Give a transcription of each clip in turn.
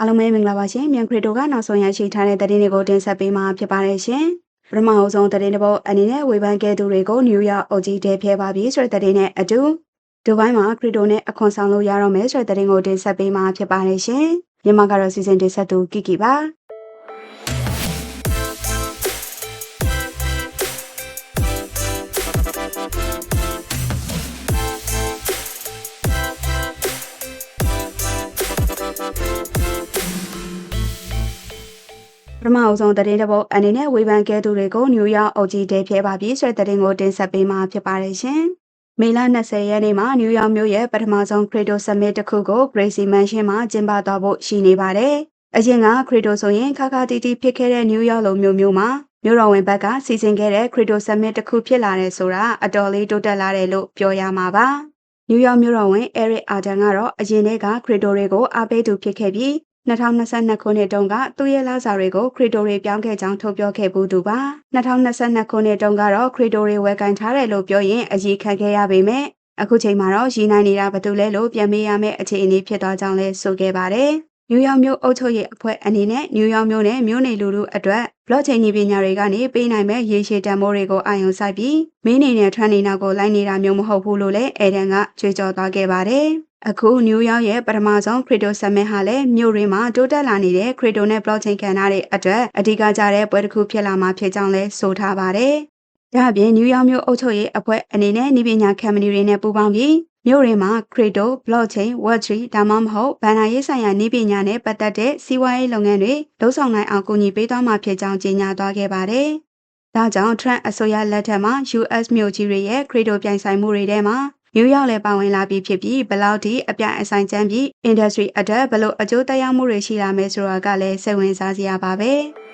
အားလုံးပဲမင်္ဂလာပါရှင်မြန်ခရစ်တိုကနောက်ဆုံးရရှိထားတဲ့သတင်းတွေကိုတင်ဆက်ပေးမှာဖြစ်ပါတယ်ရှင်ပထမအဆုံးသတင်းတစ်ပုဒ်အနေနဲ့ဝေဖန်ခဲ့သူတွေကိုနယူးယောက်အုပ်ကြီးတဲဖျဲပါပြီဆိုတဲ့သတင်းနဲ့အတူဒူဘိုင်းမှာခရစ်တိုနဲ့အခွန်ဆောင်လို့ရတော့မယ်ဆိုတဲ့သတင်းကိုတင်ဆက်ပေးမှာဖြစ်ပါတယ်ရှင်မြန်မာကတော့စီစဉ်တင်ဆက်သူကီကီပါ ပထမအဆုံးသတင်းတစ်ပုဒ်အနေနဲ့ဝေဖန်ခဲ့သူတွေကိုနယူးယောက်အုပ်ကြီးတဲဖျဲပါပြီဆိုတဲ့သတင်းကိုတင်ဆက်ပေးမှာဖြစ်ပါတယ်ရှင်မေလ20ရက်နေ့မှာနယူးယောက်မြို့ရဲ့ပထမဆုံးခရစ်တိုဆမစ်တစ်ခုကို Gracie Mansion မှာကျင်းပသွားဖို့ရှိနေပါတယ်။အရင်ကခရစ်တိုဆိုရင်ခါခါတီတီဖြစ်ခဲ့တဲ့နယူးယောက်လိုမျိုးမျိုးမှာမြို့တော်ဝင်ဘက်ကစီစဉ်ခဲ့တဲ့ခရစ်တိုဆမစ်တစ်ခုဖြစ်လာတယ်ဆိုတာအတော်လေးတိုးတက်လာတယ်လို့ပြောရမှာပါ။နယူးယောက်မြို့တော်ဝင် Eric Arden ကတော့အရင်တည်းကခရစ်တိုတွေကိုအားပေးသူဖြစ်ခဲ့ပြီး 2022ခုနှစ်တုန်းကသူ့ရဲ့လစာတွေကိုခရစ်တိုတွေပြောင်းခဲ့ကြောင်းထုတ်ပြောခဲ့ဘူးသူပါ2022ခုနှစ်တုန်းကတော့ခရစ်တိုတွေဝယ်ကန်ထားတယ်လို့ပြောရင်အကြီးခံခဲ့ရပေမဲ့အခုချိန်မှာတော့ရည်နိုင်နေတာဘာတူလဲလို့ပြန်မေးရမယ့်အခြေအနေဖြစ်သွားကြောင်းလဲဆိုခဲ့ပါတယ်နယူးယောက်မြို့အုပ်ချုပ်ရေးအဖွဲ့အနေနဲ့နယူးယောက်မြို့နဲ့မြို့နယ်လူထုအတွက် blockchain ပညာတွေကနေပေးနိုင်မဲ့ရေရှည်တန်ဖိုးတွေကိုအာရုံစိုက်ပြီးမင်းနေနဲ့ထန်းနေနောက်ကိုလိုက်နေတာမျိုးမဟုတ်ဘူးလို့လည်းအဲဒန်ကကြွေးကြော်သွားခဲ့ပါတယ်။အခုနယူးယောက်ရဲ့ပထမဆုံး Crypto Summit ဟာလည်းမြို့ရင်းမှာတိုးတက်လာနေတဲ့ Crypto နဲ့ blockchain ကဏ္ဍတွေအတွက်အဓိကကျတဲ့ပွဲတစ်ခုဖြစ်လာမှာဖြစ်ကြောင်းလည်းဆိုထားပါတယ်။ဒါ့အပြင်နယူးယောက်မြို့အုပ်ချုပ်ရေးအဖွဲ့အနေနဲ့ဤပညာကမ္ပဏီတွေနဲ့ပူးပေါင်းပြီးမြို့ရင်းမှာ Crypto, Blockchain, Web3 ဒါမှမဟုတ်ဘဏ္ဍာရေးဆိုင်ရာနည်းပညာနဲ့ပတ်သက်တဲ့စီးပွားရေးလုပ်ငန်းတွေလှုပ်ဆောင်နိုင်အောင်ကူညီပေးသွားမှာဖြစ်ကြောင်းကြေညာသွားခဲ့ပါတယ်။ဒါကြောင့် Trump အစိုးရလက်ထက်မှာ US မြို့ကြီးတွေရဲ့ Crypto ပြိုင်ဆိုင်မှုတွေထဲမှာ နယူးယောက်လည်းပါဝင်လာပြီးဖြစ်ပြီးဘလောက်ထိအပြိုင်အဆိုင်ကျန်းပြီး industry အတွက်ဘလို့အကျိုးသက်ရောက်မှုတွေရှိလာမယ်ဆိုတာကလည်းစိတ်ဝင်စားစရာပါပဲ။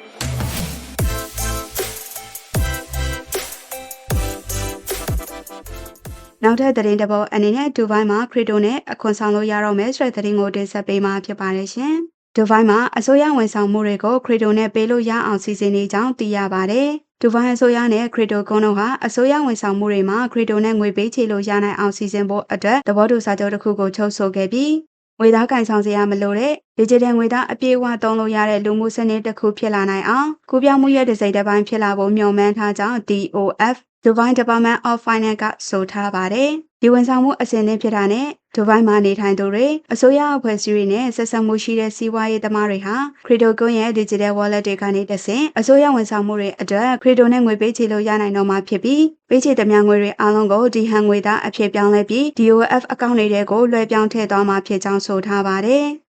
နောက်ထပ်သတင်းတစ်ပုဒ်အနေနဲ့ဒူဘိုင်းမှာခရစ်တိုနဲ့အခွန်ဆောင်လို့ရတော့မယ်ဆိုတဲ့သတင်းကိုတင်ဆက်ပေးမှာဖြစ်ပါတယ်ရှင်။ ဒူဘိုင်းမှာအစိုးရဝန်ဆောင်မှုတွေကိုခရစ်တိုနဲ့ပေးလို့ရအောင်စီစဉ်နေကြောင်းသိရပါတယ်။ဒူဘိုင်းအစိုးရနဲ့ခရစ်တိုကွန်တို့ဟာအစိုးရဝန်ဆောင်မှုတွေမှာခရစ်တိုနဲ့ငွေပေးချေလို့ရနိုင်အောင်စီစဉ်ဖို့အတွက်သဘောတူစာချုပ်တစ်ခုကိုချုပ်ဆိုခဲ့ပြီးငွေသားကင်ဆောင်စရာမလိုတဲ့ digital ငွေသားအပြည့်အဝသုံးလို့ရတဲ့လူမှုစနစ်တစ်ခုဖြစ်လာနိုင်အောင်ကူးပြောင်းမှုရဲ့တစ်စိတ်တစ်ပိုင်းဖြစ်လာဖို့မျှော်မှန်းထားကြောင်း DOF Dubai Department of Finance ကဆိုထားပါတယ်။ဒီဝန်ဆောင်မှုအစဉ်သင်းဖြစ်တာနဲ့ဒူဘိုင်းမှာနေထိုင်သူတွေအစိုးရအဖွဲ့အစည်းတွေနဲ့ဆက်ဆံမှုရှိတဲ့စီးပွားရေးသမားတွေဟာခရီတိုကွန်ရဲ့ digital wallet တွေကနေတဆင့်အစိုးရဝန်ဆောင်မှုတွေအတွက်ခရီတိုနဲ့ငွေပေးချေလို့ရနိုင်တော့မှာဖြစ်ပြီးပေးချေသမျှငွေတွေအားလုံးကိုဒီဟန်ငွေသားအဖြစ်ပြောင်းလဲပြီး DOF အကောင့်တွေကိုလွှဲပြောင်းထည့်သွားမှာဖြစ်ကြောင်းဆိုထားပါတယ်။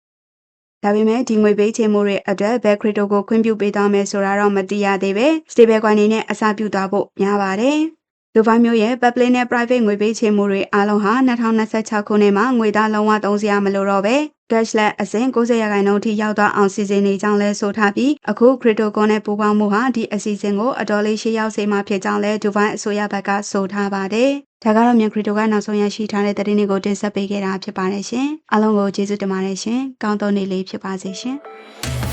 ဒါပေမဲ့ဒီငွေပေးချေမှုတွေအတွက်ဘယ်ခရစ်တိုကိုခွင့်ပြုပေးသွားမယ်ဆိုတာတော့မသိရသေးပဲ stable coin နဲ့အစားပြုသွားဖို့များပါတယ်။ဒူဘိုင်းမြို့ရဲ့ public နဲ့ private ငွေပေးချေမှုတွေအားလုံးဟာ2026ခုနှစ်မှာငွေသားလုံးဝသုံးစရာမလိုတော့ပဲ Dashlet အစဉ်90ရာခိုင်နှုန်းထိရောက်သွားအောင်စီစဉ်နေကြောင်းလဲဆိုထားပြီးအခု Cryptocon နဲ့ပူးပေါင်းမှုဟာဒီအစီအစဉ်ကိုအတော်လေးရှေ့ရောက်စေမှာဖြစ်ကြောင်းလဲဒူဘိုင်းအစိုးရဘက်ကဆိုထားပါတယ်။ဒါကတော့မြန် Crypto ကနောက်ဆုံးရရှိထားတဲ့သတင်းတွေကိုတင်ဆက်ပေးခဲ့တာဖြစ်ပါတယ်ရှင်။အားလုံးကိုကျေးဇူးတင်ပါတယ်ရှင်။ကောင်းသောနေ့လေးဖြစ်ပါစေရှင်။